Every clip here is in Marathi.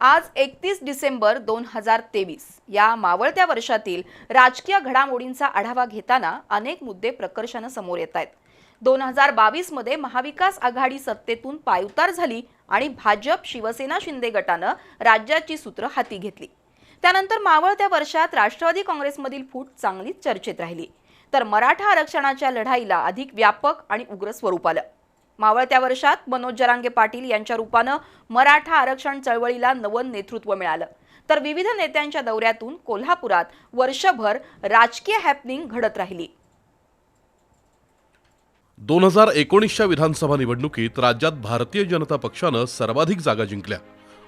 आज एकतीस डिसेंबर दोन हजार तेवीस. या मावळत्या वर्षातील राजकीय घडामोडींचा आढावा घेताना अनेक मुद्दे प्रकर्षानं समोर येत आहेत. दोन हजार बावीसमध्ये महाविकास आघाडी सत्तेतून पायउतार झाली आणि भाजप शिवसेना शिंदे गटानं राज्याची सूत्र हाती घेतली. त्यानंतर मावळत्या वर्षात राष्ट्रवादी काँग्रेसमधील फूट चांगलीच चर्चेत राहिली. तर मराठा आरक्षणाच्या लढाईला अधिक व्यापक आणि उग्र स्वरूप आलं. मावळत्या वर्षात मनोज जरांगे पाटील यांच्या रूपानं मराठा आरक्षण चळवळीला नवं नेतृत्व मिळालं. तर विविध नेत्यांच्या दौऱ्यातून कोल्हापुरात वर्षभर राजकीय हॅपनिंग घडत राहिली. दोन हजार एकोणीसच्या विधानसभा निवडणुकीत राज्यात भारतीय जनता पक्षानं सर्वाधिक जागा जिंकल्या.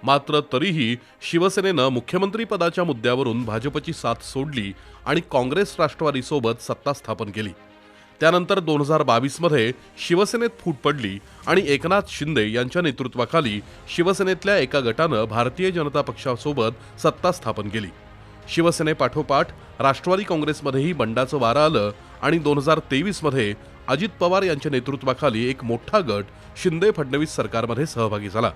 मात्र तरीही शिवसेनेनं मुख्यमंत्रीपदाच्या मुद्द्यावरून भाजपची साथ सोडली आणि काँग्रेस राष्ट्रवादीसोबत सत्ता स्थापन केली. त्यानंतर दोन हजार बावीसमध्ये शिवसेनेत फूट पडली आणि एकनाथ शिंदे यांच्या नेतृत्वाखाली शिवसेनेतल्या एका गटानं भारतीय जनता पक्षासोबत सत्ता स्थापन केली. शिवसेनेपाठोपाठ राष्ट्रवादी काँग्रेसमध्येही बंडाचं वारं आलं आणि दोन हजार तेवीसमध्ये अजित पवार यांच्या नेतृत्वाखाली एक मोठा गट शिंदे फडणवीस सरकारमध्ये सहभागी झाला.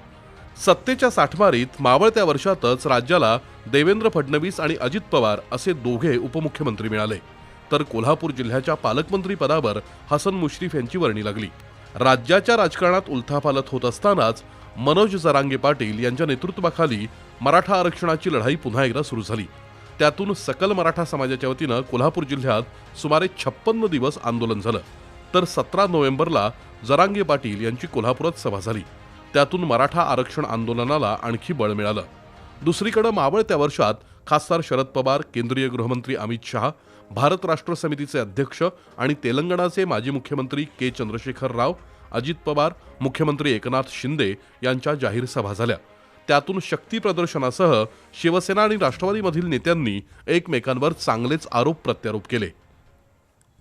सत्तेच्या साठमारीत मावळत्या वर्षातच राज्याला देवेंद्र फडणवीस आणि अजित पवार असे दोघे उपमुख्यमंत्री मिळाले. तर कोल्हापूर जिल्ह्याच्या पालकमंत्री पदावर हसन मुश्रीफ यांची वर्णी लागली. राज्याच्या राजकारणात उलथापालथ होत असतानाच मनोज जरांगे पाटील यांच्या नेतृत्वाखाली मराठा आरक्षणाची लढाई पुन्हा एकदा सुरू झाली. त्यातून सकल मराठा समाजाच्या वतीनं कोल्हापूर जिल्ह्यात सुमारे छप्पन्न दिवस आंदोलन झालं. तर सतरा नोव्हेंबरला जरांगे पाटील यांची कोल्हापुरात सभा झाली. त्यातून मराठा आरक्षण आंदोलनाला आणखी बळ मिळालं. दुसरीकडे मावळत्या वर्षात खासदार शरद पवार केंद्रीय गृहमंत्री अमित शहा भारत राष्ट्र समितीचे अध्यक्ष आणि तेलंगणाचे माजी मुख्यमंत्री के चंद्रशेखर राव अजित पवार मुख्यमंत्री एकनाथ शिंदे यांच्या जाहीर सभा झाल्या. त्यातून शक्ती प्रदर्शनासह शिवसेना आणि राष्ट्रवादीमधील नेत्यांनी एकमेकांवर चांगलेच आरोप प्रत्यारोप केले.